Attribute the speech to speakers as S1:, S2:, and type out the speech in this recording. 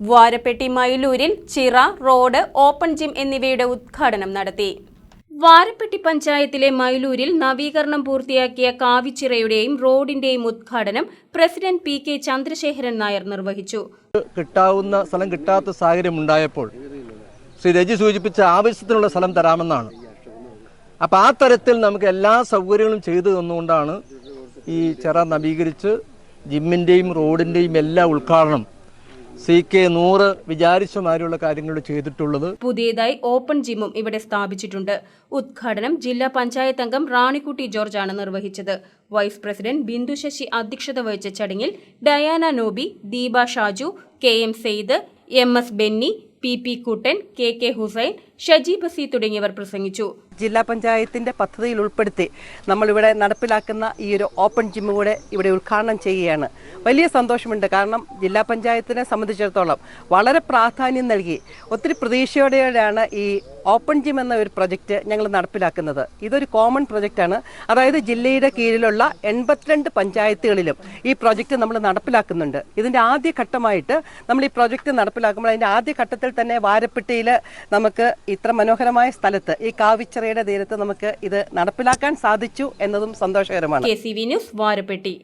S1: വാരപ്പെട്ടി മയിലൂരിൽ ചിറ road open gym എന്നിവയുടെ ഉദ്ഘാടനം നടത്തി. വാരപ്പെട്ടി പഞ്ചായത്തിലെ മയിലൂരിൽ നവീകരണം പൂർത്തിയാക്കിയ കാവിച്ചിറയുടെയും റോഡിന്റെയും ഉദ്ഘാടനം president P K Chandrasekharan Nair നിർവഹിച്ചു.
S2: കിട്ടാവുന്ന സ്ഥലം കിട്ടാത്ത സാഹചര്യം ഉണ്ടായപ്പോൾ ശ്രീ രജി സൂചിപ്പിച്ച ആവശ്യത്തിനുള്ള സ്ഥലം തരാമെന്നാണ്. അപ്പോൾ ആ തരത്തിൽ നമുക്ക് എല്ലാ സൗകര്യങ്ങളും ചെയ്തു തന്നുകൊണ്ടാണ് ഈ ചിറ നവീകരിച്ച് ജിമ്മിന്റെയും റോഡിന്റെയും എല്ലാ ഉദ്ഘാടനം സി കെ നൂറ് വിചാരിച്ച മാതിരിയുള്ള കാര്യങ്ങൾ ചെയ്തിട്ടുള്ളത്
S1: പുതിയതായി ഓപ്പൺ ജിമ്മും ഇവിടെ സ്ഥാപിച്ചിട്ടുണ്ട്. ഉദ്ഘാടനം ജില്ലാ പഞ്ചായത്ത് അംഗം റാണിക്കുട്ടി ജോർജ് ആണ് നിർവഹിച്ചത്. വൈസ് പ്രസിഡന്റ് ബിന്ദു ശശി അധ്യക്ഷത വഹിച്ച ചടങ്ങിൽ Diana Nobi Deepa Shaju K M Sayed M S Benny P P Kuttan K K Hussain Shaji Basi തുടങ്ങിയവർ പ്രസംഗിച്ചു.
S3: ജില്ലാ പഞ്ചായത്തിന്റെ പദ്ധതിയിൽ ഉൾപ്പെടുത്തി നമ്മൾ ഇവിടെ നടപ്പിലാക്കുന്ന ഈ ഒരു ഓപ്പൺ ജിം കൂടെ ഇവിടെ ഉദ്ഘാടനം ചെയ്യുകയാണ്. വലിയ സന്തോഷമുണ്ട്. കാരണം ജില്ലാ പഞ്ചായത്തിനെ സംബന്ധിച്ചിടത്തോളം വളരെ പ്രാധാന്യം നൽകി ഒത്തിരി പ്രതീക്ഷയോടെയാണ് ഈ ഓപ്പൺ ജിം എന്ന ഒരു പ്രൊജക്റ്റ് ഞങ്ങൾ നടപ്പിലാക്കുന്നത്. ഇതൊരു കോമൺ പ്രൊജക്റ്റാണ് അതായത് ജില്ലയുടെ കീഴിലുള്ള എൺപത്തിരണ്ട് പഞ്ചായത്തുകളിലും ഈ പ്രൊജക്റ്റ് നമ്മൾ നടപ്പിലാക്കുന്നുണ്ട്. ഇതിന്റെ ആദ്യ ഘട്ടമായിട്ട് നമ്മൾ ഈ പ്രൊജക്റ്റ് നടപ്പിലാക്കുമ്പോൾ അതിന്റെ ആദ്യ ഘട്ടത്തിൽ തന്നെ വാരപ്പെട്ടിയിൽ നമുക്ക് ഇത്ര മനോഹരമായ സ്ഥലത്ത് ഈ കാവിച്ചിറയുടെ തീരത്ത് നമുക്ക് ഇത് നടപ്പിലാക്കാൻ സാധിച്ചു എന്നതും സന്തോഷകരമാണ്.
S1: ന്യൂസ് വാരപ്പെട്ടി.